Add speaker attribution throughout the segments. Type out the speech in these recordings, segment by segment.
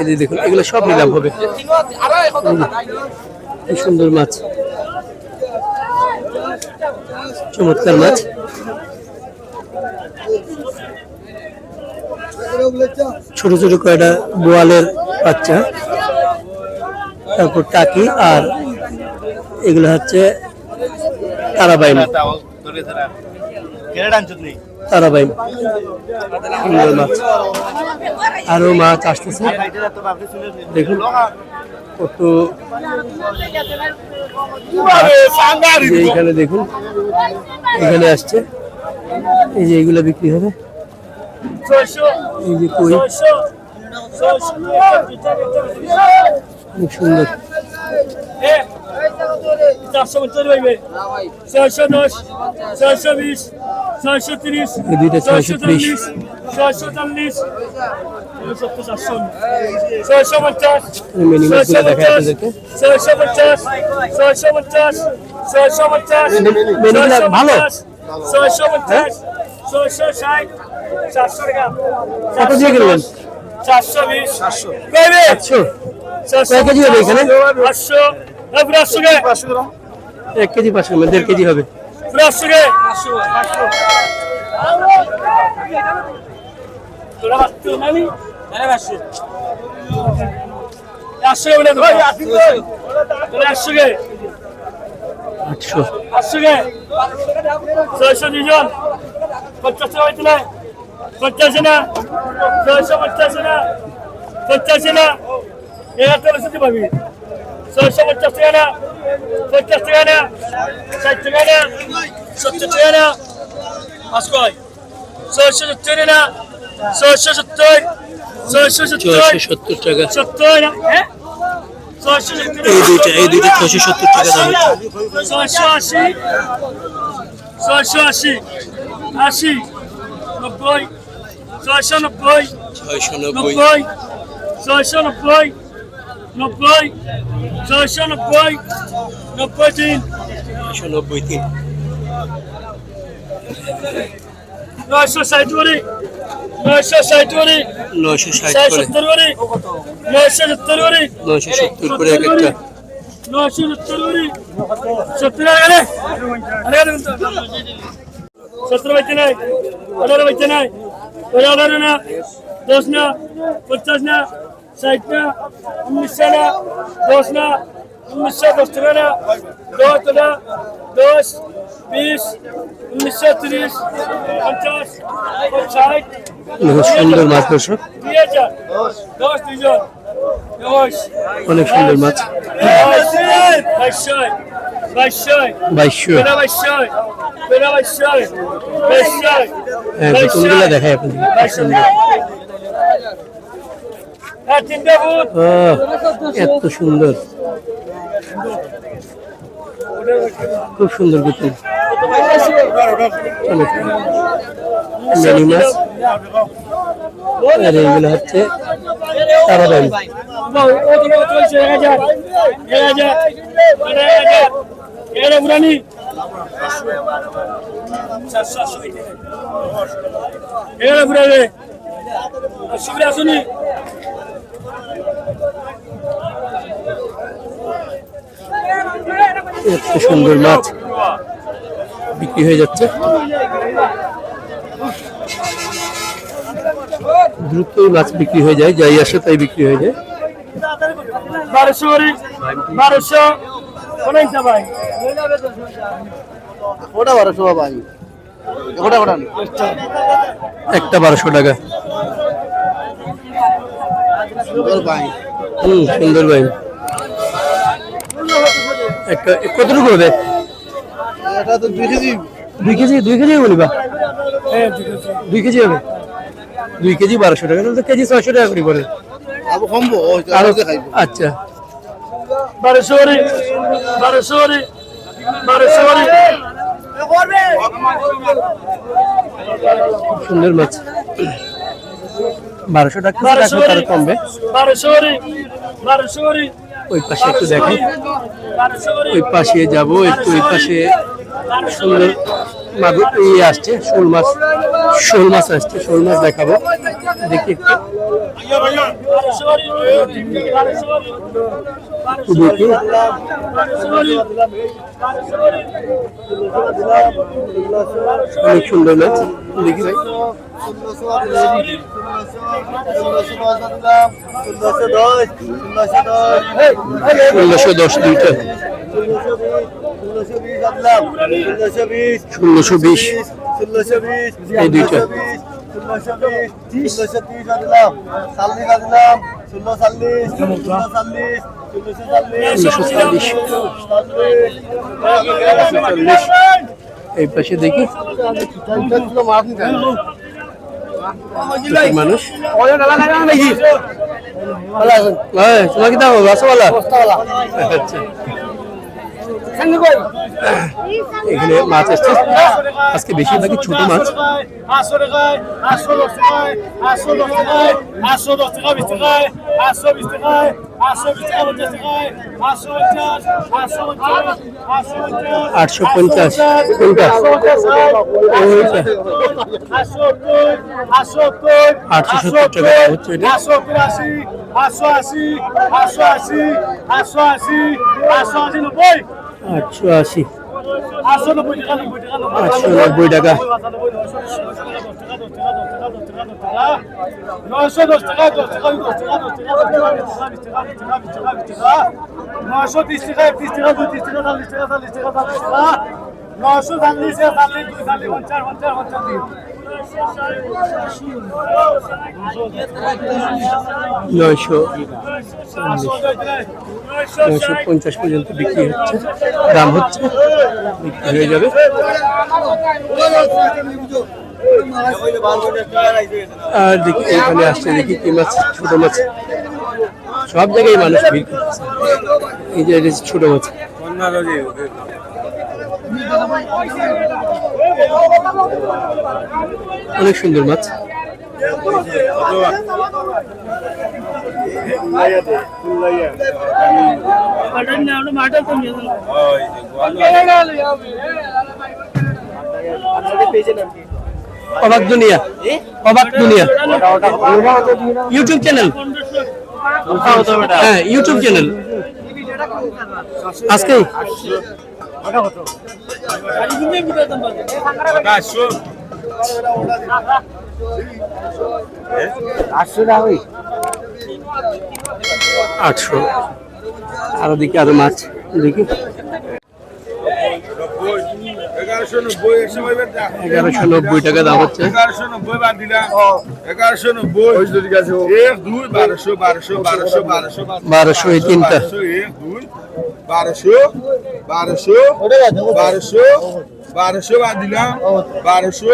Speaker 1: এই দেখুন এগুলো সব নিলাম হবে। কি সুন্দর মাছ। চমৎকার মাছ। ছোট ছোট কয়টা বোয়ালের বাচ্চা, তারপর টাকি আর এগুলো হচ্ছে তারাবাইন সুন্দর মাছ আরও মাছ আসতেছে। দেখুন, কত দেখুন, এখানে আসছে। এই যে এগুলো বিক্রি হবে। এই যে কই? খুব সুন্দর।
Speaker 2: ছয়শো দশ ছয়শো বিশ ছয়শো তিরিশ
Speaker 1: এই দুইটা 630
Speaker 2: ছয়শো চল্লিশ সত্তর চারশো ছয়শো পঞ্চাশ ছয়শো পঞ্চাশ ছয়শো পঞ্চাশ ছয়শো পঞ্চাশ? ছয়শো পঞ্চাশ ছয়শো ষাট
Speaker 1: কত দিয়ে কিনলেন?
Speaker 2: চারশো বিশ।
Speaker 1: আটশো কয় কেজি হবে এখানে?
Speaker 2: পাঁচশো। পাঁচশো
Speaker 1: এক কেজি পাঁচশো গ্রাম, দেড় কেজি হবে।
Speaker 2: ছয়শো দুজন পঞ্চাশ টাকা হয়েছিল পঞ্চাশে না ছয়শো পঞ্চাশে না পঞ্চাশে না টাকা বেশি পাবি ছয়শো পঞ্চাশ টাকা না পঞ্চাশ টাকা না ষাট টাকা না সত্তর টাকা না পাঁচ কয়। ছয়শো সত্তর না ছয়শো সত্তর ছয়শো সত্তর
Speaker 1: সত্তর টাকা।
Speaker 2: সত্তর হ্যাঁ?
Speaker 1: এই দুইটা এই দুইটা ছয়শো সত্তর টাকা দাম
Speaker 2: ছয়শো আশি ছয়শো আশি আশি। নব্বই ছয়শো নব্বই
Speaker 1: ছয়শো নব্বই
Speaker 2: ছয়শো নব্বই নব্বই ছয়শো নব্বই নব্বই তিন
Speaker 1: ছয়শো নব্বই তিন
Speaker 2: নয়শো ষাট করি নয়শো ষাট করি
Speaker 1: নয়শো ষাট
Speaker 2: সত্তর করি নয়শো সত্তর করি
Speaker 1: নয়শো সত্তর করে এক একটা
Speaker 2: নয়শো সত্তর করি সত্তর আরে আরে সত্তর বাইতে নাই আঠারো বাইতে নাই ওরা আঠারো না দশ না পঞ্চাশ না ষাট না উনিশশো না দশ না উনিশশো দশ টাকা না দশ টাকা দশ বিশ উনিশশো তিরিশ পঞ্চাশ ষাট
Speaker 1: সুন্দর মাছ দর্শক
Speaker 2: দশ দুইজন
Speaker 1: অনেক সুন্দর মাছ
Speaker 2: বাইশশো বাইশশো
Speaker 1: বাইশশো বেতনগুলো আপনাদের
Speaker 2: হ্যাঁ ফুট
Speaker 1: আহ, এত সুন্দর। খুব সুন্দর বেতন চমৎকার। মাছ। আর এইগুলো হচ্ছে তারাবাইন
Speaker 2: চলছে এক পুরানি সুবিধা আসুনি
Speaker 1: এত সুন্দর মাছ বিক্রি হয়ে যাচ্ছে। দ্রুতই মাছ বিক্রি হয়ে যায়, যাই আসে তাই বিক্রি হয়ে যায়।
Speaker 2: বারোশো বারোশো। ভাই।
Speaker 3: ওটা বারোশো ভাই। ওটা ওটা
Speaker 1: একটা বারোশো টাকা।
Speaker 3: সুন্দর ভাই।
Speaker 1: হুম সুন্দর ভাই। একটা কতটুকু হবে?
Speaker 3: এটা তো দুই কেজি।
Speaker 1: দুই কেজি দুই কেজি
Speaker 2: হ্যাঁ ঠিক আছে
Speaker 1: দুই কেজি হবে? দুই কেজি বারোশো টাকা তাহলে কেজি ছয়শো টাকা করে পড়ে।
Speaker 3: আবু কমবো আরও আরও
Speaker 1: আচ্ছা।
Speaker 2: বারোশো করি বারোশো করি
Speaker 1: সুন্দর মাছ বারোশো টাকা
Speaker 2: বারোশো
Speaker 1: তার কমবে। ওই পাশে একটু
Speaker 2: বারোশো
Speaker 1: ওই পাশে যাব একটু ওই পাশে। সুন্দর। মাগুর ইয়ে আসছে শোল মাছ শোল মাছ আসছে শোল মাছ দেখাবো দেখি একটু দেখি অনেক সুন্দর মাছ দেখি ভাই ষোলোশো দশ দুইটা ষোলোশো বিশ এই দুইটা পাশে দেখি। মানুষ। হ্যাঁ, তোমার কি দাম রসমালা আচ্ছা। এখানে মাছ আসছে। আজকে বেশিরভাগই ছোট মাছ।
Speaker 2: আটশো পঞ্চাশ। আটশো সত্তর
Speaker 1: টাকা হচ্ছে
Speaker 2: আটশো আশি আটশো আশি আটশো আশি আটশো আশি আটশো আশি নব্বই
Speaker 1: আটশো আশি
Speaker 2: আটশো নব্বই টাকা নয়শো দশ টাকা দশ টাকা দশ টাকা দশ টাকা বিশ টাকা বিশ টাকা বিশ টাকা বিশ টাকা নয়শো তিরিশ টাকা একত্রিশ টাকা পঁয়ত্রিশ টাকা চল্লিশ টাকা চল্লিশ টাকা চল্লিশ টাকা নয়শো চল্লিশ টাকা চল্লিশ দুই চল্লিশ পঞ্চাশ পঞ্চাশ পঞ্চাশ
Speaker 1: নয়শো নয়শো পঞ্চাশ পর্যন্ত বিক্রি হচ্ছে, দাম হচ্ছে, বিক্রি হয়ে যাবে। আর দেখি, এখানে আসছে দেখি কি মাছ, ছোট মাছ। সব জায়গায় মানুষ ভিড় করতেছে এই যে ছোট মাছ। অনেক সুন্দর মাছ। অবাক দুনিয়া। অবাক দুনিয়া। YouTube channel. হ্যাঁ ইউটিউব চ্যানেল। আজকে আটশো। আরও দেখি আরও মাছ দেখি।
Speaker 4: এগারোশো নব্বই
Speaker 1: টাকা দাম হচ্ছে।
Speaker 4: এগারোশো নব্বই বাদ দিলাম। এগারোশো নব্বই। এক দুই বারোশো বারোশো বারোশো বারোশো।
Speaker 1: বারোশো এই তিনটা।
Speaker 4: এক দুই। বারোশো বারোশো বারোশো বারোশো বাদ দিলাম। বারোশো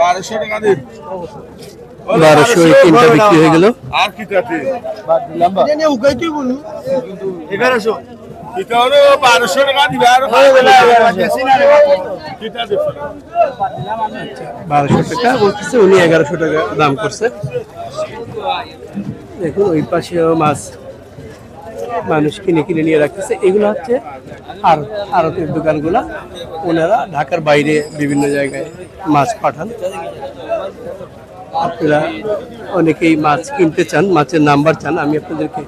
Speaker 4: বারোশো টাকা দিন।
Speaker 1: বারোশো তিনটা বিক্রি হয়ে গেল।
Speaker 4: আর কি তাতে
Speaker 3: এগারোশো।
Speaker 4: এটা হলো বারোশো টাকা দিবে আর
Speaker 1: বারোশো টাকা বলতেছে উনি এগারোশো টাকা দাম করছে। দেখুন ওই পাশেও মাছ মানুষ কিনে কিনে নিয়ে রাখতেছে। এগুলো হচ্ছে আর আড়তের দোকানগুলা। ওনারা ঢাকার বাইরে বিভিন্ন জায়গায় মাছ পাঠান। আপনারা অনেকেই মাছ কিনতে চান, মাছের নাম্বার চান। আমি আপনাদেরকে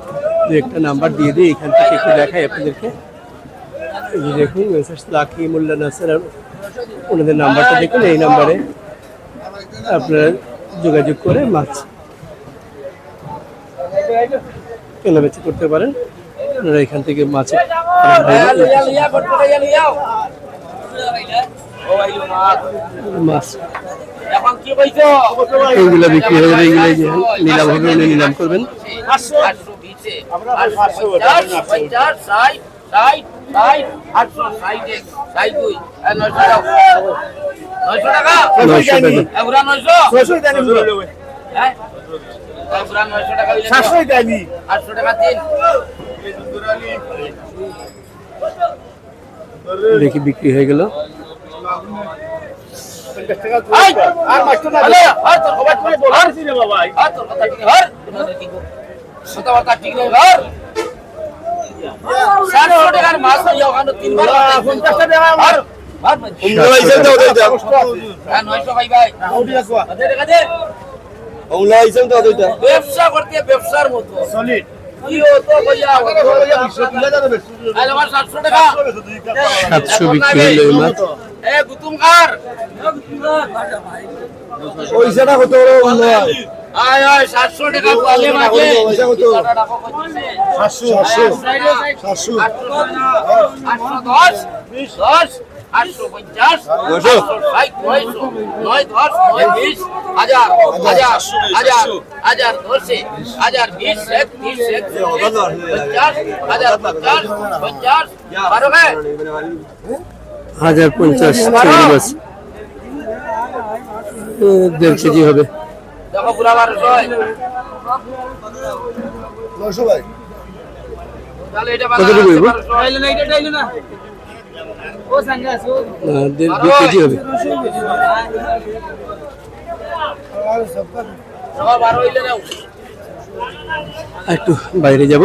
Speaker 1: দু একটা নাম্বার দিয়ে দিই, এখান থেকে একটু দেখাই আপনাদেরকে। দেখুন মেসেজ লাকি, মোল্লা নাসের ওনাদের নাম্বারটা দেখুন, এই নাম্বারে আপনারা যোগাযোগ করে মাছ কেনাবেচা করতে পারেন। আপনারা এখান থেকে মাছ মাছ। এইগুলো বিক্রি হয়ে যাবে এইগুলো নিলাম হবে উনি নিলাম করবেন।
Speaker 5: নয়শো টাকা? হ্যাঁ? আটশো টাকা তিন
Speaker 1: দেখি বিক্রি হয়ে গেল।
Speaker 5: হ্যাঁ ব্যবসা করতে ব্যবসার মতো।
Speaker 3: সলিড
Speaker 5: সাতশো
Speaker 1: বিক্রি হলো এই মাছ
Speaker 5: এ গুতুম কার
Speaker 3: পয়সাটা কত
Speaker 5: আয় আয় সাতশো টাকা পালে মাঝে সাতশো
Speaker 3: সাতশো।
Speaker 5: আটশো দশ দশ। আটশো পঞ্চাশ ষাট নয়শো নয় দশ নয় বিশ হাজার হাজার হাজার হাজার দশে হাজার বিশ এক তিরিশ এক পঞ্চাশ হাজার পঞ্চাশ পঞ্চাশ বারো
Speaker 1: হাজার পঞ্চাশ দেড় কেজি হবে।
Speaker 5: দেখো পুরা বারোশো
Speaker 3: নশো ভাই
Speaker 5: তাহলে এটা
Speaker 1: আহ, একটু বাইরে যাব,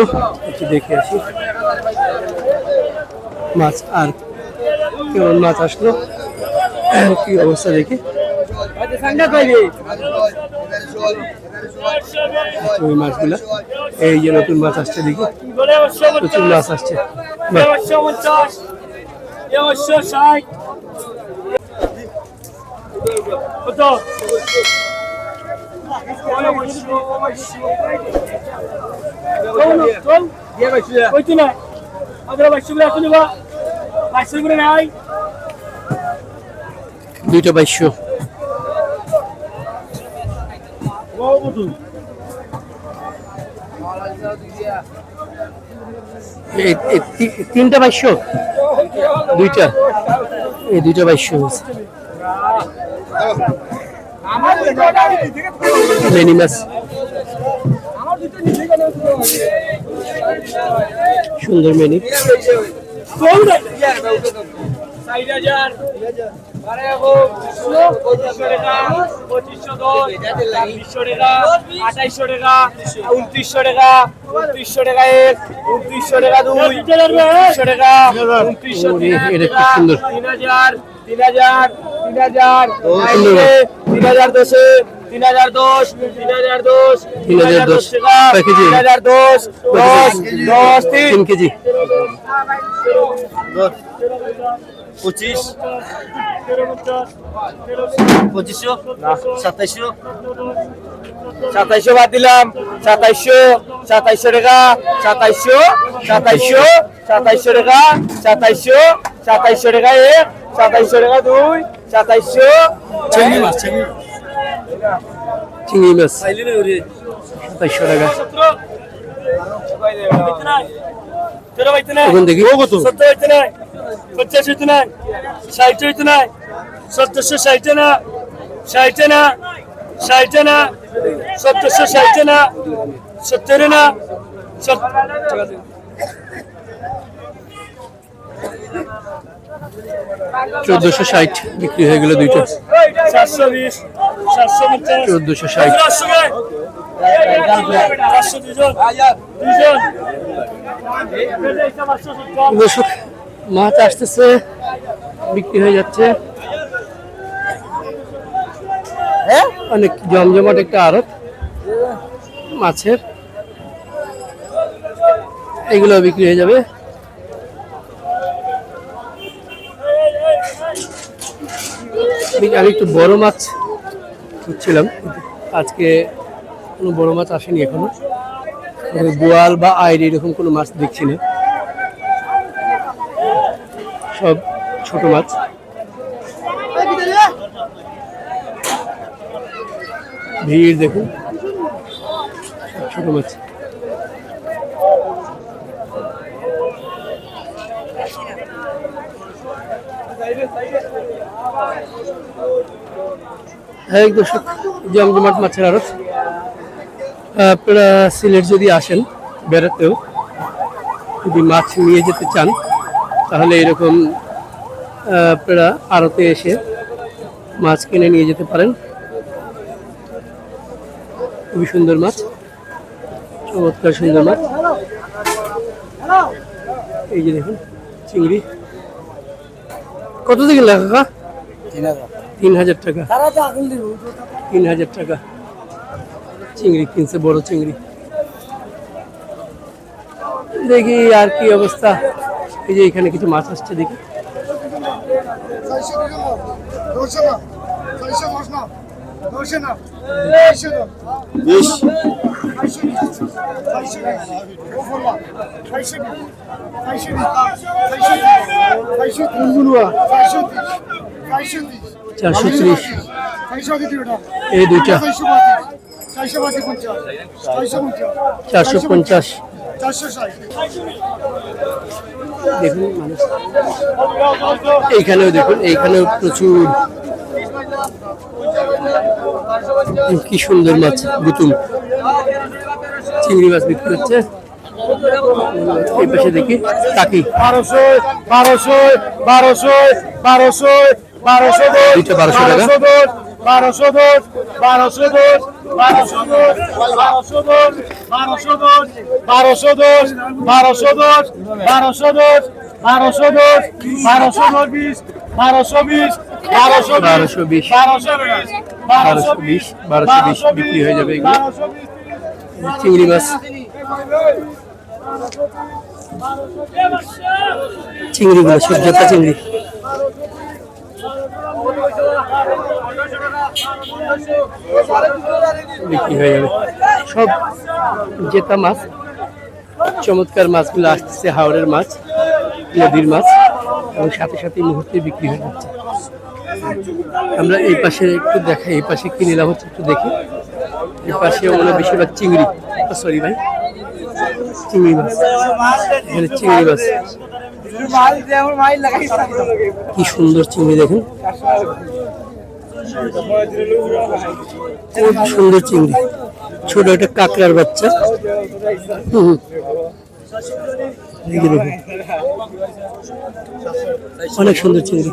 Speaker 1: একটু দেখে আসি। মাছ আর কেমন মাছ আসলো, কি অবস্থা দেখি। ওই মাছগুলা, এই যে নতুন মাছ আসছে দেখি। প্রচুর মাছ আসছে।
Speaker 2: একশো ষাট কত বাইশো বাইশো করে নাই
Speaker 1: দুইটা তি- তিনটা বাইশশো? দুইটা। এই দুইটা বাইশশো হয়েছে মেনি মাছ সুন্দর মেনি
Speaker 2: পঁচিশশো টাকা উনত্রিশশো টাকা উনত্রিশশো টাকা এক উনত্রিশশো টাকা দুই উনত্রিশশো টাকা উনত্রিশশো। তিন হাজার তিন হাজার তিন হাজার
Speaker 1: সুন্দর।
Speaker 2: তিন হাজার দশে তিন হাজার দশ তিন হাজার দশ
Speaker 1: তিন হাজার দশ। কেজি?
Speaker 2: তিন হাজার দশ দশ দশ তিন
Speaker 1: কেজি
Speaker 5: পঁচিশ। পঁচিশশো সাতাইশশো।
Speaker 2: সাতাইশো বাদ দিলাম। সাতাইশো সাতাইশো টাকা। সাতাইশো সাতাইশো সাতাইশো টাকা। সাতাইশো সাতাইশো টাকা এক সাতাইশো টাকা দুই। সাতাইশো
Speaker 1: চিংড়ি মাছ সাতাইশশো টাকা।
Speaker 2: তেরো বাইতে নাই।
Speaker 1: এখন দেখি
Speaker 2: পঞ্চাশ হইতে নাই ষাট হইতে নাই সত্তরশো ষাট না ষাট না ষাট না সত্তরশো ষাট না সত্তর না
Speaker 1: চোদ্দশো ষাট বিক্রি হয়ে গেল দুইটা।
Speaker 2: সাতশো বিশ
Speaker 1: চোদ্দশো ষাট।
Speaker 2: চারশো চারশো
Speaker 1: দর্শক মাছ আসতেছে বিক্রি হয়ে যাচ্ছে। অনেক জমজমাট একটা আড়ত মাছের। এগুলো বিক্রি হয়ে যাবে। আমি- একটু বড় মাছ খুঁজছিলাম আজকে কোনো বড় মাছ আসেনি এখনও। বোয়াল বা আইর এরকম কোনো মাছ দেখছি না। সব ছোট মাছ। ভিড় দেখুন ছোট মাছ। হ্যাঁ দর্শক, জমজমাট মাছের আড়ত। আপনারা সিলেট যদি আসেন বেড়াতেও, যদি মাছ নিয়ে যেতে চান তাহলে এরকম আপনারা আড়তে এসে মাছ কিনে নিয়ে যেতে পারেন। খুবই সুন্দর মাছ চমৎকার সুন্দর মাছ। এই যে দেখুন চিংড়ি। কত থেকে লেখা তিন হাজার। টাকা। তিন হাজার টাকা। চিংড়ি কিনছে বড় চিংড়ি। দেখি আর কি অবস্থা। এই যে এখানে কিছু মাছ আসছে দেখি। চারশো ত্রিশ। এই দুইটা। চারশো পঞ্চাশ। দেখুন মানুষ। এইখানেও দেখুন এইখানেও প্রচুর। কি সুন্দর মাছ গুতুম। চিংড়ি মাছ বিক্রি হচ্ছে। এই পাশে দেখি টাকি।
Speaker 6: বারোশো বারোশো বারোশো বারোশো বারোশো
Speaker 1: দুইটা 1200 টাকা।
Speaker 6: বারোশো দশ বারোশো দশ বারোশো দশ বারোশো দশ বারোশো দশ বারোশো দশ বারোশো দশ বারোশো দশ বারোশো দশ বারোশো দশ বিশ বারোশো বিশ বারোশো
Speaker 1: বারোশো বিশ
Speaker 6: বারোশো বিশ
Speaker 1: বারোশো বিশ বিক্রি হয়ে যাবে এগুলো। চিংড়ি মাছ। চিংড়িগুলো সব চিংড়ি। বিক্রি হয়ে যাবে সব জেতা মাছ, চমৎকার মাছগুলো আসতেছে হাওড়ের মাছ, নদীর মাছ, এবং সাথে সাথে মুহূর্তে বিক্রি হয়ে যাচ্ছে। আমরা এই পাশে একটু দেখাই এই পাশে কি নিলাম হচ্ছে একটু দেখি। এই পাশে হয় বেশিরভাগ চিংড়ি। সরি ভাই। চিংড়ি মাছ। চিংড়ি মাছ। কি সুন্দর চিংড়ি দেখুন। খুব সুন্দর চিংড়ি। ছোট একটা কাঁকড়ার বাচ্চা। হুম অনেক সুন্দর চিংড়ি।